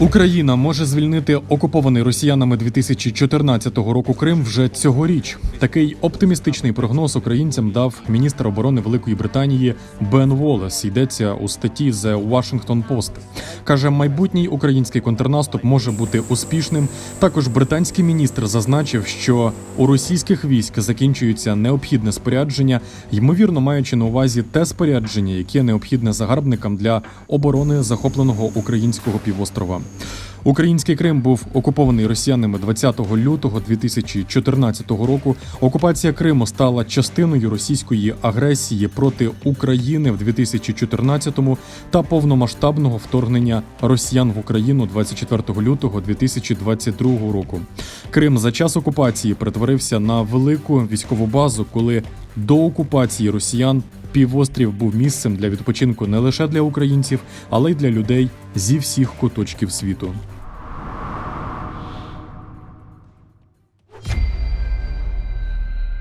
Україна може звільнити окупований росіянами 2014 року Крим вже цьогоріч. Такий оптимістичний прогноз українцям дав міністр оборони Великої Британії Бен Волес. Йдеться у статті The Washington Post. каже, майбутній український контрнаступ може бути успішним. Також британський міністр зазначив, що у російських військ закінчується необхідне спорядження, ймовірно маючи на увазі те спорядження, яке необхідне загарбникам для оборони захопленого українського півострова. Український Крим був окупований росіянами 20 лютого 2014 року. Окупація Криму стала частиною російської агресії проти України в 2014-му та повномасштабного вторгнення росіян в Україну 24 лютого 2022 року. Крим за час окупації перетворився на велику військову базу, коли до окупації росіян півострів був місцем для відпочинку не лише для українців, але й для людей зі всіх куточків світу.